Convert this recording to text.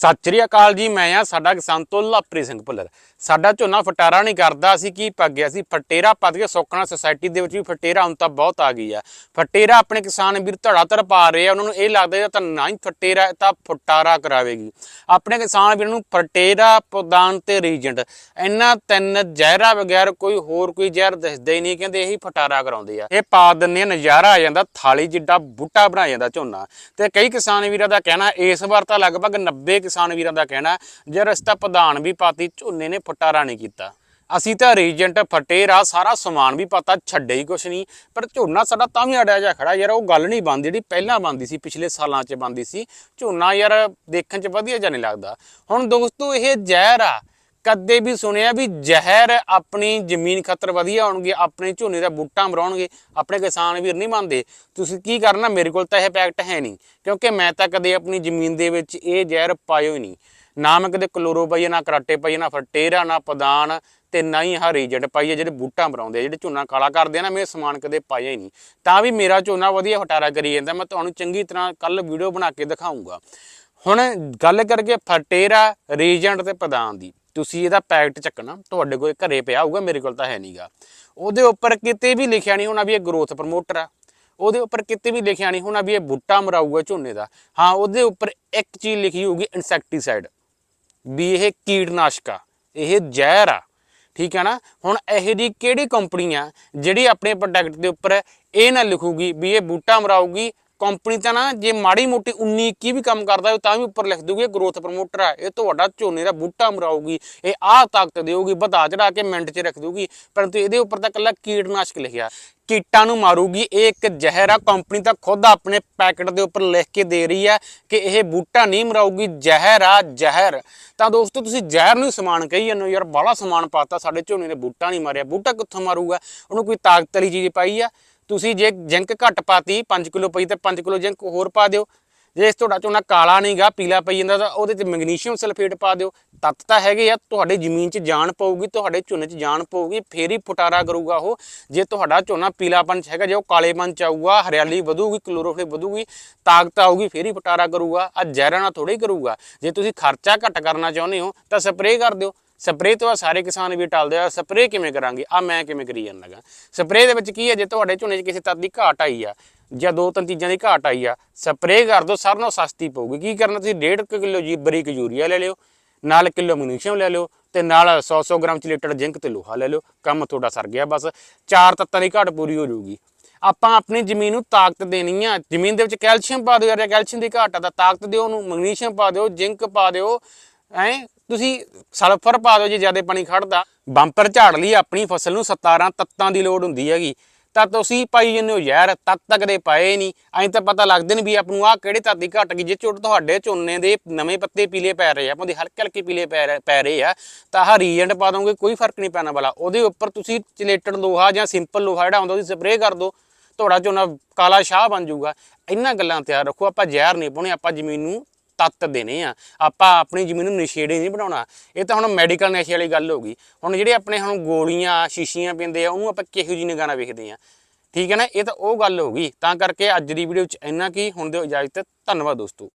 ਸਤਿ ਸ੍ਰੀ ਅਕਾਲ ਜੀ, ਮੈਂ ਆ ਸਾਡਾ ਕਿਸਾਨ ਤੋਂ ਤੋਲਾਪ੍ਰੀ ਸਿੰਘ ਭੁੱਲਰ। ਸਾਡਾ ਝੋਨਾ ਫਟਾਰਾ ਨਹੀਂ ਕਰਦਾ, ਅਸੀਂ ਕੀ ਪੱਗ ਗਿਆ ਸੀ? ਫਟੇਰਾ ਪੱਦ ਕੇ ਸੋਕਣਾ ਸੁਸਾਇਟੀ ਦੇ ਵਿੱਚ ਵੀ ਫਟੇਰਾ ਹੁਣ ਤਾਂ ਬਹੁਤ ਆ ਗਈ ਆ। ਫਟੇਰਾ ਆਪਣੇ ਕਿਸਾਨ ਵੀਰ ਧੜਾ ਧੜ ਪਾ ਰਹੇ ਆ, ਉਹਨਾਂ ਨੂੰ ਇਹ ਲੱਗਦਾ ਤਾਂ ਨਾ ਹੀ ਫਟੇਰਾ ਤਾਂ ਫਟਾਰਾ ਕਰਾਵੇਗੀ। ਆਪਣੇ ਕਿਸਾਨ ਵੀਰ ਨੂੰ ਫਟੇਰਾ ਪ੍ਰਦਾਨ ਤੇ ਰੀਜੈਂਟ। ਇਹਨਾਂ ਤਿੰਨ ਜ਼ਹਿਰਾ ਬਗੈਰ ਕੋਈ ਹੋਰ ਕੋਈ ਜ਼ਹਿਰ ਦਿਸਦਾ ਹੀ ਨਹੀਂ, ਕਹਿੰਦੇ ਇਹੀ ਫਟਾਰਾ ਕਰਾਉਂਦੇ ਆ। ਇਹ ਪਾ ਦਿੰਦੇ ਆ, ਨਜ਼ਾਰਾ ਆ ਜਾਂਦਾ, ਥਾਲੀ ਜਿੱਡਾ ਬੂਟਾ ਬਣਾ ਜਾਂਦਾ ਝੋਨਾ। ਤੇ ਕਈ ਕਿਸਾਨ ਵੀਰਾਂ ਦਾ ਕਹਿਣਾ, ਇਸ ਵਾਰ ਤਾਂ ਲਗਭਗ 90 ਕਿਸਾਨ ਵੀਰਾਂ ਦਾ ਕਹਿਣਾ ਜੇ ਰਸਤਾ ਪ੍ਰਧਾਨ ਵੀ ਪਾਤੀ, ਝੋਨੇ ਨੇ ਫਟਾਰਾ ਨਹੀਂ ਕੀਤਾ। ਅਸੀਂ ਤਾਂ ਰੀਜੈਂਟ ਫਟੇਰਾ ਸਾਰਾ ਸਮਾਨ ਵੀ ਪਤਾ, ਛੱਡੇ ਹੀ ਕੁਛ ਨਹੀਂ। ਪਰ ਝੋਨਾ ਸਾਡਾ ਤਾਂ ਵੀ ਅੜਿਆ ਜਾ ਖੜਾ ਯਾਰ, ਉਹ ਗੱਲ ਨਹੀਂ ਬਣਦੀ, ਜਿਹੜੀ ਪਹਿਲਾਂ ਬਣਦੀ ਸੀ, ਪਿਛਲੇ ਸਾਲਾਂ 'ਚ ਬਣਦੀ ਸੀ। ਝੋਨਾ ਯਾਰ ਦੇਖਣ 'ਚ ਵਧੀਆ ਜਿਹਾ ਨਹੀਂ ਲੱਗਦਾ। ਹੁਣ ਦੋਸਤੋ, ਇਹ ਜ਼ਹਿਰ ਆ। ਕਦੇ ਵੀ ਸੁਣਿਆ ਵੀ ਜ਼ਹਿਰ ਆਪਣੀ ਜ਼ਮੀਨ ਖਤਰ ਵਧੀਆ ਹੋਣਗੇ, ਆਪਣੇ ਝੋਨੇ ਦਾ ਬੂਟਾ ਮਰਾਉਣਗੇ, ਆਪਣੇ ਕਿਸਾਨ ਵੀਰ ਨਹੀਂ ਮੰਨਦੇ। ਤੁਸੀਂ ਕੀ ਕਰਨਾ? ਮੇਰੇ ਕੋਲ ਤਾਂ ਇਹ ਪੈਕਟ ਹੈ ਨਹੀਂ, ਕਿਉਂਕਿ ਮੈਂ ਤਾਂ ਕਦੇ ਆਪਣੀ ਜ਼ਮੀਨ ਦੇ ਵਿੱਚ ਇਹ ਜ਼ਹਿਰ ਪਾਇਓ ਹੀ ਨਹੀਂ। ਨਾ ਮੈਂ ਕਦੇ ਕਲੋਰੋ ਪਾਈ ਨਾ ਕਰਾਟੇ ਪਾਈ ਨਾ ਫਰਟੇਰਾ ਨਾ ਪਦਾਨ ਤੇ ਨਾ ਹੀ ਹਰੀ ਰੀਜੈਂਟ ਪਾਈਏ ਜਿਹੜੇ ਬੂਟਾ ਮਰਾਉਂਦੇ ਆ, ਜਿਹੜੇ ਝੋਨਾ ਕਾਲਾ ਕਰਦੇ ਆ ਨਾ, ਮੈਂ ਸਮਾਨ ਕਦੇ ਪਾਇਆ ਹੀ ਨਹੀਂ। ਤਾਂ ਵੀ ਮੇਰਾ ਝੋਨਾ ਵਧੀਆ ਹਟਾਰਾ ਕਰੀ ਜਾਂਦਾ, ਮੈਂ ਤੁਹਾਨੂੰ ਚੰਗੀ ਤਰ੍ਹਾਂ ਕੱਲ ਵੀਡੀਓ ਬਣਾ ਕੇ ਦਿਖਾਉਂਗਾ ਹੁਣ ਗੱਲ ਕਰਕੇ ਫਟੇਰਾ ਰੀਜੈਂਟ ਤੇ ਪਦਾਨ ਦੀ। ਤੁਸੀਂ ਇਹਦਾ ਪੈਕਟ ਚੱਕਣਾ, ਤੁਹਾਡੇ ਕੋਲ ਘਰੇ ਪਿਆ ਹੋਊਗਾ, ਮੇਰੇ ਕੋਲ ਤਾਂ ਹੈ ਨਹੀਂਗਾ ਉਹਦੇ ਉੱਪਰ ਕਿਤੇ ਵੀ ਲਿਖਿਆ ਨਹੀਂ ਹੋਣਾ ਵੀ ਇਹ ਗਰੋਥ ਪ੍ਰਮੋਟਰ ਆ। ਉਹਦੇ ਉੱਪਰ ਕਿਤੇ ਵੀ ਲਿਖਿਆ ਨਹੀਂ ਹੋਣਾ ਵੀ ਇਹ ਬੂਟਾ ਮਰਾਊਗਾ ਝੋਨੇ ਦਾ। ਹਾਂ, ਉਹਦੇ ਉੱਪਰ ਇੱਕ ਚੀਜ਼ ਲਿਖੀ ਹੋਊਗੀ ਇਨਸੈਕਟੀਸਾਈਡ ਵੀ ਇਹ ਕੀਟਨਾਸ਼ਕ ਆ, ਇਹ ਜ਼ਹਿਰ ਆ। ਠੀਕ ਹੈ ਨਾ? ਹੁਣ ਇਹ ਦੀ ਕਿਹੜੀ ਕੰਪਨੀ ਆ ਜਿਹੜੀ ਆਪਣੇ ਪ੍ਰੋਡਕਟ ਦੇ ਉੱਪਰ ਇਹ ਨਾ ਲਿਖੂਗੀ ਵੀ ਇਹ ਬੂਟਾ ਮਰਾਊਗੀ ਕੰਪਨੀ ਤਾਂ ਨਾ ਜੇ ਮਾੜੀ ਮੋਟੀ 19 21 ਵੀ ਕੰਮ ਕਰਦਾ ਹੋਵੇ ਤਾਂ ਵੀ ਉੱਪਰ ਲਿਖ ਦੂਗੀ ਇਹ ਗਰੋਥ ਪ੍ਰਮੋਟਰ ਆ, ਇਹ ਤੁਹਾਡਾ ਝੋਨੇ ਦਾ ਬੂਟਾ ਮਰਾਊਗੀ, ਇਹ ਆਹ ਤਾਕਤ ਦੇਊਗੀ, ਵਧਾ ਚੜਾ ਕੇ ਮਿੰਟ 'ਚ ਰੱਖ ਦੂਗੀ ਪਰੰਤੂ ਇਹਦੇ ਉੱਪਰ ਤਾਂ ਕੱਲਾ ਕੀਟਨਾਸ਼ਕ ਲਿਖਿਆ, ਕੀਟਾਂ ਨੂੰ ਮਾਰੂਗੀ, ਇਹ ਇੱਕ ਜ਼ਹਿਰ ਆ, ਕੰਪਨੀ ਤਾਂ ਖੁਦ ਆਪਣੇ ਪੈਕਟ ਦੇ ਉੱਪਰ ਲਿਖ ਕੇ ਦੇ ਰਹੀ ਹੈ ਕਿ ਇਹ ਬੂਟਾ ਨਹੀਂ ਮਰਾਊਗੀ, ਜ਼ਹਿਰ ਆ, ਜ਼ਹਿਰ। ਤਾਂ ਦੋਸਤੋ, ਤੁਸੀਂ ਜ਼ਹਿਰ ਨੂੰ ਸਮਾਨ ਕਹੀ ਜਾਂਦੇ ਹੋ, ਯਾਰ ਬਾਹਲਾ ਸਮਾਨ ਪਾਤਾ, ਸਾਡੇ ਝੋਨੇ ਨੇ ਬੂਟਾ ਨਹੀਂ ਮਾਰਿਆ, ਬੂਟਾ ਕਿੱਥੋਂ ਮਾਰੂਗਾ? ਉਹਨੂੰ ਕੋਈ ਤਾਕਤ ਵਾਲੀ ਚੀਜ਼ ਪਾਈ ਆ ਤੁਸੀਂ ਜੇ ਜਿੰਕ ਘੱਟ ਪਾਤੀ 5 ਕਿਲੋ ਪਈ ਤਾਂ 5 ਕਿਲੋ ਜਿੰਕ ਹੋਰ ਪਾ ਦਿਓ। ਜੇ ਤੁਹਾਡਾ ਝੋਨਾ ਕਾਲਾ ਨਹੀਂਗਾ, ਪੀਲਾ ਪਈ ਜਾਂਦਾ ਤਾਂ ਉਹਦੇ 'ਚ ਮੈਗਨੀਸ਼ੀਅਮ ਸਲਫੇਟ ਪਾ ਦਿਓ। ਤੱਤ ਤਾਂ ਹੈਗੇ ਆ, ਤੁਹਾਡੀ ਜ਼ਮੀਨ 'ਚ ਜਾਨ ਪਊਗੀ, ਤੁਹਾਡੇ ਝੋਨੇ 'ਚ ਜਾਨ ਪਊਗੀ, ਫੇਰ ਹੀ ਫੁਟਾਰਾ ਕਰੂਗਾ ਉਹ। ਜੇ ਤੁਹਾਡਾ ਝੋਨਾ ਪੀਲਾਪਨ 'ਚ ਹੈਗਾ, ਜੇ ਉਹ ਕਾਲੇਪਨ 'ਚ ਆਊਗਾ, ਹਰਿਆਲੀ ਵਧੂਗੀ, ਕਲੋਰੋਫਿਲ ਵਧੂਗੀ, ਤਾਕਤ ਆਊਗੀ, ਫੇਰ ਹੀ ਫੁਟਾਰਾ ਕਰੂਗਾ। ਆ ਜ਼ਹਿਰਾਂ ਨਾਲ ਥੋੜੀ ਕਰੂਗਾ। ਜੇ ਤੁਸੀਂ ਖਰਚਾ ਘੱਟ ਕਰਨਾ ਚਾਹੁੰਦੇ ਹੋ, ਤਾਂ ਸਪਰੇਅ ਕਰ ਦਿਓ। ਸਪਰੇਅ ਤੋਂ ਆ ਸਾਰੇ ਕਿਸਾਨ ਵੀ ਟਲਦੇ ਆ ਸਪਰੇਅ ਕਿਵੇਂ ਕਰਾਂਗੇ? ਆ ਮੈਂ ਕਿਵੇਂ ਕਰੀ ਜਾਣ ਲੱਗਾ ਸਪਰੇਅ ਦੇ ਵਿੱਚ ਕੀ ਹੈ ਜੇ ਤੁਹਾਡੇ ਝੋਨੇ 'ਚ ਕਿਸੇ ਤੱਤ ਦੀ ਘਾਟ ਆਈ ਆ, ਜਾਂ ਦੋ ਤਿੰਨ ਚੀਜ਼ਾਂ ਦੀ ਘਾਟ ਆਈ ਆ ਸਪਰੇਅ ਕਰ ਦਿਓ ਸਾਰਿਆਂ ਨਾਲੋਂ ਸਸਤੀ ਪਊਗੀ। ਕੀ ਕਰਨਾ ਤੁਸੀਂ? 1.5 ਕਿਲੋ ਜੀ ਬਰੀਕ ਯੂਰੀਆ ਲੈ ਲਿਓ, ਨਾਲ ਕਿਲੋ ਮੈਗਨੀਸ਼ੀਅਮ ਲੈ ਲਿਓ, ਤੇ ਨਾਲ 100-100 ਗ੍ਰਾਮ ਚਿਲੇਟਡ ਜ਼ਿੰਕ ਤੇ ਲੋਹਾ ਲੈ ਲਿਓ। ਕੰਮ ਤੁਹਾਡਾ ਸਰ ਗਿਆ ਬਸ। ਚਾਰ ਤੱਤਾਂ ਦੀ ਘਾਟ ਪੂਰੀ ਹੋ ਜਾਊਗੀ। ਆਪਾਂ ਆਪਣੀ ਜ਼ਮੀਨ ਨੂੰ ਤਾਕਤ ਦੇਣੀ ਆ। ਜ਼ਮੀਨ ਦੇ ਵਿੱਚ ਕੈਲਸ਼ੀਅਮ ਪਾ ਦਿਓ ਯਾਰ ਕੈਲਸ਼ੀਅਮ ਦੀ ਘਾਟ ਆ ਤਾਂ ਤਾਕਤ ਦਿਓ ਉਹਨੂੰ, ਮੈਗਨੀਸ਼ੀਅਮ ਪਾ ਦਿਓ, ਜ਼ਿੰਕ ਪਾ ਦਿਓ ਐ ਤੁਸੀਂ ਸਲਫਰ ਪਾ ਦਿਓ ਜੇ ਜ਼ਿਆਦਾ ਪਾਣੀ ਖੜਦਾ। ਬੰਪਰ ਝਾੜ ਲਈ, ਆਪਣੀ ਫਸਲ ਨੂੰ 17 ਤੱਤਾਂ ਦੀ ਲੋੜ ਹੁੰਦੀ ਹੈਗੀ। ਤਾਂ ਤੁਸੀਂ ਪਾਈ ਜੰਨੇ ਹੋ ਯਾਰ ਤੱਤ ਤੱਕ ਦੇ ਪਾਏ ਨਹੀਂ। ਐਂ ਤਾਂ ਪਤਾ ਲੱਗਦੇ ਨੇ ਵੀ ਆਪ ਨੂੰ ਆਹ ਕਿਹੜੇ ਤੱਤ ਦੀ ਘਟ ਗਈ, ਜੇ ਝੋਟ ਤੁਹਾਡੇ ਝੋਨੇ ਦੇ ਨਵੇਂ ਪੱਤੇ ਪੀਲੇ ਪੈ ਰਹੇ ਆ, ਆਪਾਂ ਦੇ ਹਲਕੇ ਹਲਕੇ ਪੀਲੇ ਪੈ ਰਹੇ- ਰਹੇ ਆ, ਤਾਂ ਆਹ ਰੀਜੈਂਟ ਪਾ ਦੋਗੇ, ਕੋਈ ਫ਼ਰਕ ਨਹੀਂ ਪੈਣਾ ਵਾਲਾ ਉਹਦੇ ਉੱਪਰ ਤੁਸੀਂ ਚਲੇਟਡ ਲੋਹਾ ਜਾਂ ਸਿੰਪਲ ਲੋਹਾ ਜਿਹੜਾ ਹੁੰਦਾ ਉਹਦੀ ਸਪਰੇਅ ਕਰ ਦਿਓ। ਤੁਹਾਡਾ ਝੋਨਾ ਕਾਲਾ ਸ਼ਾਹ ਬਣ ਜਾਊਗਾ। ਇਹਨਾਂ ਗੱਲਾਂ ਤਿਆਰ ਰੱਖੋ, ਆਪਾਂ ਜ਼ਹਿਰ ਨਹੀਂ ਪਾਉਣੇ, ਆਪਾਂ ਜ਼ਮੀਨ ਨੂੰ ਤੱਤ ਦੇਣੇ ਆ। ਆਪਾਂ ਆਪਣੀ ਜ਼ਮੀਨ ਨੂੰ ਨਸ਼ੇੜੀ ਨਹੀਂ ਬਣਾਉਣਾ। ਇਹ ਤਾਂ ਹੁਣ ਮੈਡੀਕਲ ਨਸ਼ੇ ਵਾਲੀ ਗੱਲ ਹੋ ਗਈ। ਹੁਣ ਜਿਹੜੇ ਆਪਣੇ ਹੁਣ ਗੋਲੀਆਂ, ਸ਼ੀਸ਼ੀਆਂ ਪੀਂਦੇ ਆ, ਉਹਨੂੰ ਆਪਾਂ ਕਿਹੋ ਜਿਹੀ ਨਿਗਾਹ ਨਾਲ ਵੇਖਦੇ ਆ। ਠੀਕ ਹੈ ਨਾ? ਇਹ ਤਾਂ ਉਹ ਗੱਲ ਹੋ ਗਈ। ਤਾਂ ਕਰਕੇ ਅੱਜ ਦੀ ਵੀਡੀਓ 'ਚ ਇੰਨਾ ਕੀ ਹੁਣ ਦਿਓ ਇਜਾਜ਼ਤ। ਧੰਨਵਾਦ ਦੋਸਤੋ।